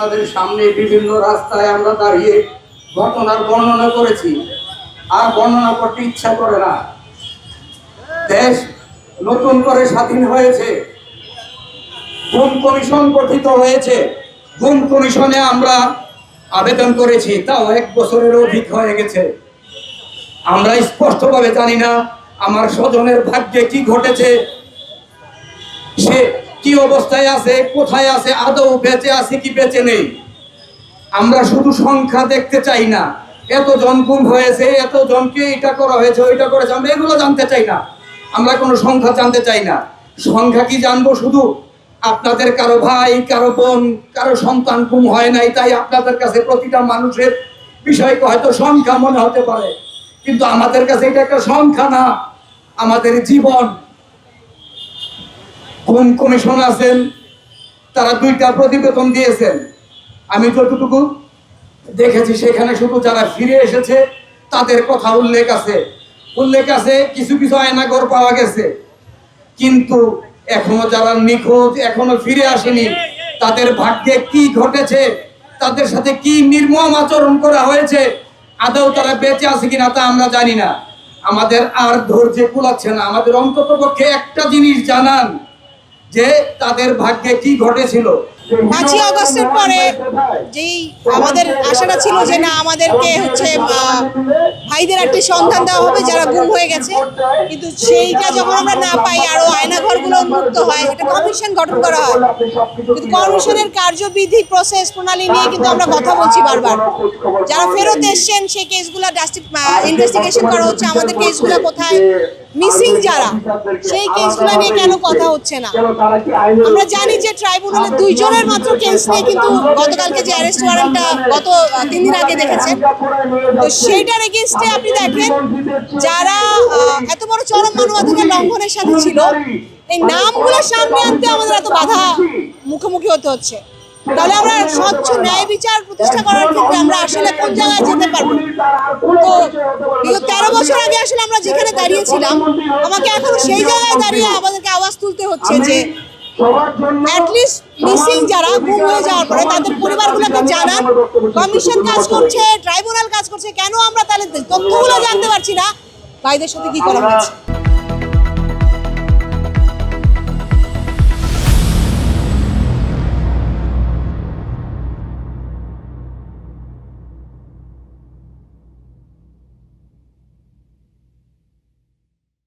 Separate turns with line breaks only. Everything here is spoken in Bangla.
আপনাদের সামনে বিভিন্ন রাস্তায় আমরা দাঁড়িয়ে ঘটনার বর্ণনা করেছি। আর বর্ণনা করতে ইচ্ছা করে না। দেশ নতুন করে স্বাধীন হয়েছে। গুম কমিশন গঠিত হয়েছে। গুম কমিশনে আমরা আবেদন করেছি, তাও এক বছরের অধিক হয়ে গেছে। আমরা স্পষ্টভাবে জানি না আমার স্বজনের ভাগ্যে কি ঘটেছে। সে কি অবস্থায় আছে, কোথায় আছে, আদৌ বেঁচে আছে কি বেঁচে নেই? আমরা শুধু সংখ্যা দেখতে চাই না। এত জন গুম হয়েছে এত জনকে এটা করা হয়েছে, ওইটা করেছে, আমরা এগুলো জানতে চাই না। আমরা কোনো সংখ্যা জানতে চাই না। সংখ্যা কি জানব শুধু? আপনাদের কারও ভাই, কারও বোন, কারও সন্তান গুম হয় নাই, তাই আপনাদের কাছে প্রতিটা মানুষের বিষয়কে হয়তো সংখ্যা মনে হতে পারে। কিন্তু আমাদের কাছে এটা একটা সংখ্যা না। আমাদের জীবন কোন কমিশন আছেন? তারা দুইটা প্রতিবেদন দিয়েছেন। আমি যতটুকু দেখেছি, সেখানে শুধু যারা ফিরে এসেছে, তাদের কথা উল্লেখ আছে। উল্লেখ আছে, কিছু কিছু আয়নাগর পাওয়া গেছে। কিন্তু এখনও যারা নিখোঁজ, এখনও ফিরে আসেনি, তাদের ভাগ্যে কি ঘটেছে, তাদের সাথে কি নির্মম আচরণ করা হয়েছে, আদৌ তারা বেঁচে আছে কিনা তা আমরা জানি না। আমাদের আর ধৈর্যে কুলাচ্ছে না। আমাদের অন্তত পক্ষে একটা জিনিস জানান যে তাদের ভাগ্যে কি ঘটেছিল?
পাঁচই আগস্টের পরে যেই আমাদের আশাটা ছিল যে না, আমাদেরকে হচ্ছে ভাইদের একটি সন্ধান দেওয়া হবে, যারা গুম হয়ে গেছে। কিন্তু সেইটা যখন আমরা না পাই, আরও আয়নাঘরগুলো উন্মুক্ত হয় একটা কমিশন গঠন করা হয়। কিন্তু কমিশনের কার্যবিধি প্রসেস প্রণালী নিয়ে কিন্তু আমরা কথা বলছি বারবার। যারা ফেরত এসছেন, সেই কেসগুলো ইনভেস্টিগেশন করা হচ্ছে। আমাদের কেসগুলো কোথায়? মিসিং যারা, সেই কেসগুলো নিয়ে কেন কথা হচ্ছে না? আমরা জানি যে ট্রাইব্যুনালে দুইজনের মাত্র কেস নিয়ে কিন্তু গতকালকে যে অ্যারেস্ট ওয়ারেন্টটা গত তিন দিন আগে দেখেছেন তো সেইটার এগেনস্টে আপনি দেখেন, যারা এত বড় চরম মানবাধিকার লঙ্ঘনের সাথে ছিল, এই নামগুলো সামনে আনতে আমাদের এত বাধা মুখোমুখি হতে হচ্ছে। তাহলে আমরা স্বচ্ছ ন্যায় বিচার প্রতিষ্ঠা করার ক্ষেত্রে আমরা আসলে কোন জায়গায় যেতে পারব? তো বিগত তেরো বছর আগে আসলে আমরা যেখানে দাঁড়িয়েছিলাম, আমাকে এখন সেই জায়গায় দাঁড়িয়ে আমাদেরকে আওয়াজ তুলতে হচ্ছে যে অ্যাটলিস্ট মিসিং যারা গুম হয়ে যাওয়ার পরে তাদের পরিবারগুলোকে জানান কমিশন কাজ করছে ট্রাইব্যুনাল কাজ করছে কেন আমরা তাহলে তথ্যগুলো জানতে পারছি না? ভাইদের সাথে কি করা হয়েছে?